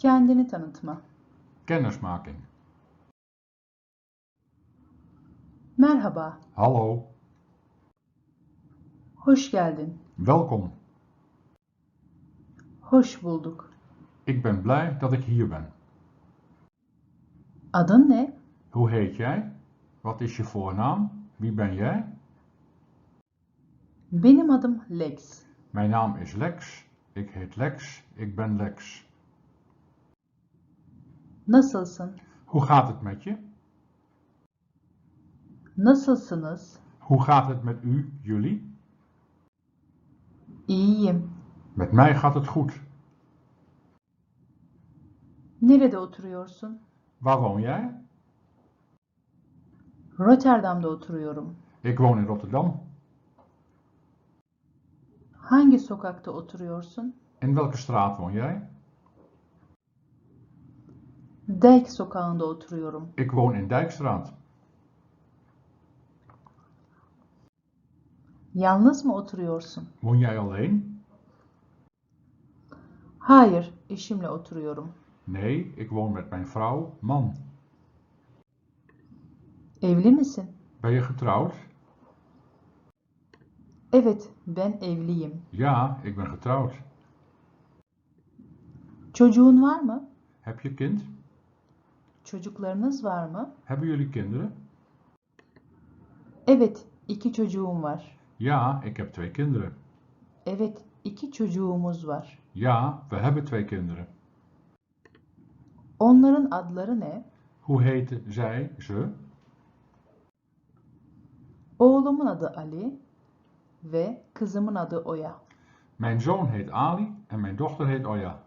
Kendini tanıtma. Kennismaking. Merhaba, Hallo, hoş geldin. welkom. Hoş bulduk. Ik ben blij dat ik hier ben. Adın ne? Hoe heet jij? Wat is je voornaam? Wie ben jij? Benim adım Lex. Mijn naam is Lex. Ik heet Lex. Ik ben Lex. Nasılsın? Hoe gaat het met je? Nasılsınız? Hoe gaat het met u, jullie? İyiyim. Met mij gaat het goed. Nerede oturuyorsun? Waar woon jij? Rotterdam'da oturuyorum. Ik woon in Rotterdam. Hangi sokakta oturuyorsun? In welke straat woon jij? Dijk sokağında oturuyorum. Ik woon in Dijkstraat. Yalnız mı oturuyorsun? Woon jij alleen? Hayır, eşimle oturuyorum. Nee, ik woon met mijn vrouw, man. Evli misin? Ben je getrouwd? Evet, ben evliyim. Ja, ik ben getrouwd. Çocuğun var mı? Heb je kind? Çocuklarınız var mı? Hebben jullie kinderen? Evet, iki çocuğum var. Ja, ik heb twee kinderen. Evet, iki çocuğumuz var. Ja, we hebben twee kinderen. Onların adları ne? Hoe heten zij, ze? Oğlumun adı Ali ve kızımın adı Oya. Mijn zoon heet Ali en mijn dochter heet Oya.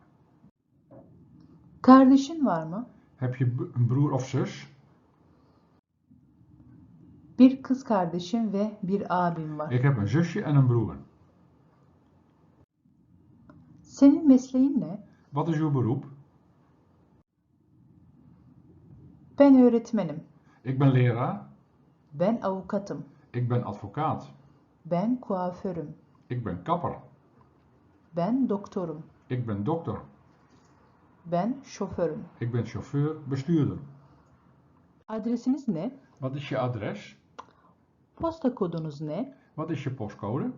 Kardeşin var mı? Heb je een broer of zus? Bir kız kardeşim ve bir abim var. Ik heb een zusje en een broer. Senin mesleğin ne? Wat is uw beroep? Ben öğretmenim. Ik ben leraar. Ben avukatım. Ik ben advocaat. Ben kuaförüm. Ik ben kapper. Ben doktorum. Ik ben dokter. Ben şoförüm. Ik ben chauffeur, bestuurder. Adresiniz ne? Wat is je adres? Posta kodunuz ne? Wat is je postcode?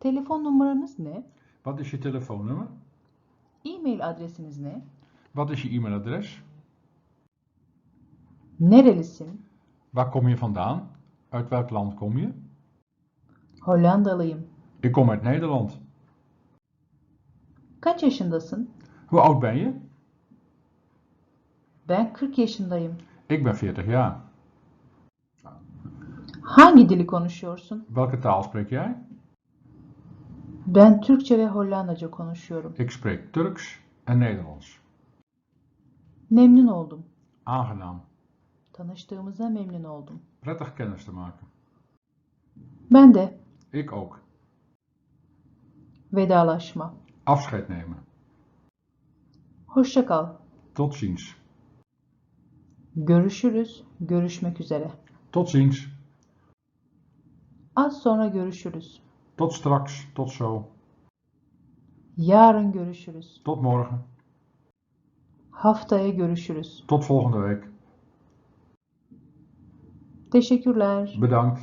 Telefon numaranız ne? Wat is je telefoonnummer? E-mail adresiniz ne? Wat is je e-mailadres? Nerelisin? Waar kom je vandaan? Uit welk land kom je? Hollandalıyım. Ik kom uit Nederland. Kaç yaşındasın? Hoe oud ben je? Ben 40 yaşındayım. Ik ben 40 jaar. Hangi dili konuşuyorsun? Welke taal spreek jij? Ben Türkçe ve Hollandaca konuşuyorum. Ik spreek Turks en Nederlands. Memnun oldum. Aangenaam. Tanıştığımıza memnun oldum. Prettig kennis te maken. Ben de Ik ook. vedalaşma. Afscheid nemen. Hoşça kal. Tot ziens. Görüşürüz. Görüşmek üzere. Tot ziens. Az sonra görüşürüz. Tot straks. Tot zo. Yarın görüşürüz. Tot morgen. Haftaya görüşürüz. Tot volgende week. Teşekkürler. Bedankt.